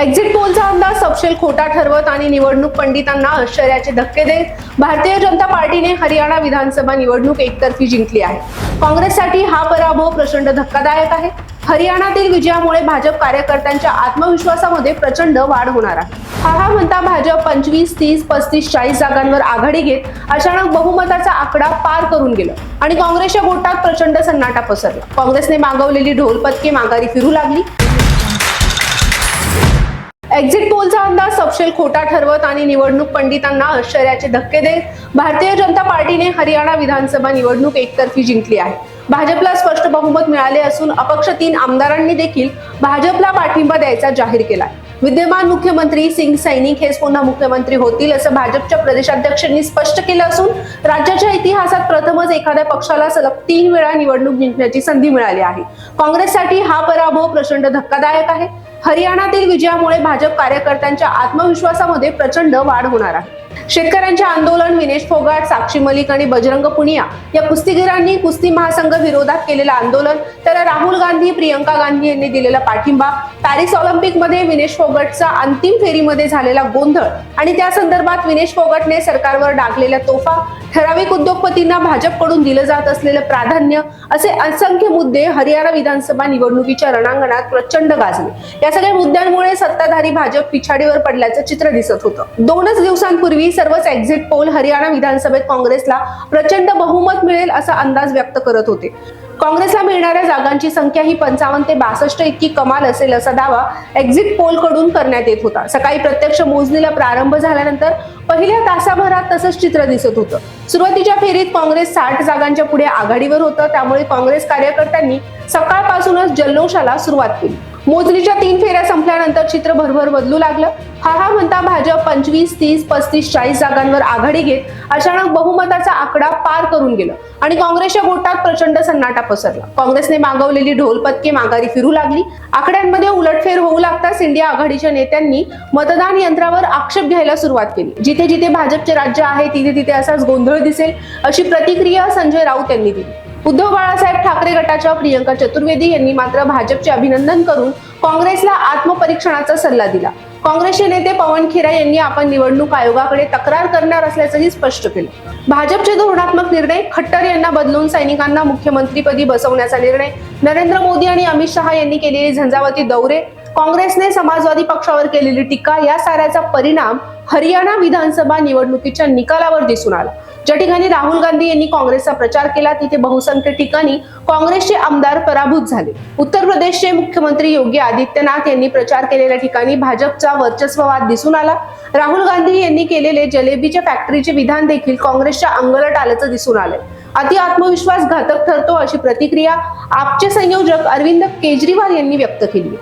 Exit पोलचा अंदाज सपशेल खोटा ठरवत आणि निवडणूक पंडितांना आश्चर्याचे धक्के देत भारतीय जनता पार्टीने हरियाणा विधानसभा निवडणूक एकतर्फी जिंकली आहे. काँग्रेससाठी हा पराभव प्रचंड धक्कादायक आहे. हरियाणातील विजयामुळे भाजप कार्यकर्त्यांच्या आत्मविश्वासामध्ये प्रचंड वाढ होणार आहे. हा हा म्हणता भाजप पंचवीस तीस पस्तीस चाळीस जागांवर आघाडी घेत अचानक बहुमताचा आकडा पार करून गेलं आणि काँग्रेसच्या गोटात प्रचंड सन्नाटा पसरला. काँग्रेसने मागवलेली ढोल माघारी फिरू लागली. एक्झिट पोलचा अंदाज सपशेल खोटा ठरवत आणि निवडणूक पंडितांना आश्चर्याचे धक्के देत भारतीय जनता पार्टीने हरियाणा विधानसभा निवडणूक एकतर्फी जिंकली आहे. भाजपला स्पष्ट बहुमत मिळाले असून अपक्ष तीन आमदारांनी देखील भाजपला पाठिंबा द्यायचा जाहीर केला विद्यमान मुख्यमंत्री सिंग सैनिक हेच पुन्हा मुख्यमंत्री होतील असं भाजपच्या प्रदेशाध्यक्षांनी स्पष्ट केलं असून राज्याच्या इतिहासात प्रथमच एखाद्या पक्षाला सलग तीन वेळा निवडणूक जिंकण्याची संधी मिळाली आहे. काँग्रेससाठी हा पराभव प्रचंड धक्कादायक आहे. हरियाणातील विजयामुळे भाजप कार्यकर्त्यांच्या आत्मविश्वासामध्ये प्रचंड वाढ होणार आहे. शेतकऱ्यांचे आंदोलन विनेश फोगाट साक्षी मलिक आणि बजरंग पुनिया या कुस्तीगीरांनी कुस्ती महासंघ विरोधात केलेलं आंदोलन. तर राहुल गांधी प्रियंका गांधी यांनी दिलेला पाठिंबा. पॅरिस ऑलिम्पिकमध्ये विनेश फोगटचा अंतिम फेरीमध्ये झालेला गोंधळ आणि त्या संदर्भात विनेश फोगटने सरकारवर डागलेल्या तोफा. ठराविक उद्योगपतींना भाजपकडून दिलं जात असलेलं प्राधान्य असे असंख्य मुद्दे हरियाणा विधानसभा निवडणुकीच्या रणांगणात प्रचंड गाजले. या सगळ्या मुद्द्यांमुळे सत्ताधारी भाजप पिछाडीवर पडल्याचं चित्र दिसत होतं. दोनच दिवसांपूर्वी सर्वच एक्झिट पोल हरियाणा विधानसभेत काँग्रेसला प्रचंड बहुमत मिळेल असा अंदाज व्यक्त करत होते. काँग्रेसला मिळणाऱ्या जागांची संख्या ही पंचावन्न ते बासष्ट इतकी कमाल असेल असा दावा एक्झिट पोलकडून करण्यात येत होता. सकाळी प्रत्यक्ष मोजणीला प्रारंभ झाल्यानंतर पहिल्या तासाभरात तसंच चित्र दिसत होतं. सुरुवातीच्या फेरीत काँग्रेस साठ जागांच्या पुढे आघाडीवर होतं. त्यामुळे काँग्रेस कार्यकर्त्यांनी सकाळपासूनच जल्लोषाला सुरुवात केली. मोजणीच्या तीन फेऱ्या संपल्यानंतर चित्र भरभर बदलू लागलं. हा हा म्हणता भाजप पंचवीस तीस पस्तीस चाळीस जागांवर आघाडी घेत अचानक बहुमताचा आकडा पार करून गेलं आणि काँग्रेसच्या गोटात प्रचंड सन्नाटा पसरला. काँग्रेसने मागवलेली ढोल पथके माघारी फिरू लागली. आकड्यांमध्ये उलटफेर होऊ लागताच इंडिया आघाडीच्या नेत्यांनी मतदान यंत्रावर आक्षेप घ्यायला सुरुवात केली. जिथे जिथे भाजपचे राज्य आहे तिथे तिथे असाच गोंधळ दिसेल अशी प्रतिक्रिया संजय राऊत यांनी दिली. उद्धव बाळासाहेब ठाकरे गटाच्या प्रियंका चतुर्वेदी यांनी मात्र भाजपचे अभिनंदन करून काँग्रेसला आत्मपरीक्षणाचा सल्ला दिला. काँग्रेसचे नेते पवन खेरा यांनी आपण निवडणूक आयोगाकडे तक्रार करणार असल्याचंही स्पष्ट केलं. भाजपचे धोरणात्मक निर्णय खट्टर यांना बदलून सैनिकांना मुख्यमंत्रीपदी बसवण्याचा निर्णय नरेंद्र मोदी आणि अमित शहा यांनी केलेले झंझावती दौरे काँग्रेसने समाजवादी पक्षावर केलेली टीका या साऱ्याचा परिणाम हरियाणा विधानसभा निवडणुकीच्या निकालावर दिसून आला. ज्या ठिकाणी राहुल गांधी यांनी काँग्रेसचा प्रचार केला तिथे बहुसंख्य ठिकाणी काँग्रेसचे आमदार पराभूत झाले. उत्तर प्रदेशचे मुख्यमंत्री योगी आदित्यनाथ यांनी प्रचार केलेल्या ठिकाणी भाजपचा वर्चस्ववाद दिसून आला. राहुल गांधी यांनी केलेले जलेबीच्या फॅक्टरीचे विधान देखील काँग्रेसच्या अंगलट आल्याचं दिसून आलंय. अति आत्मविश्वास घातक ठरतो अशी प्रतिक्रिया आपचे संयोजक अरविंद केजरीवाल यांनी व्यक्त केली.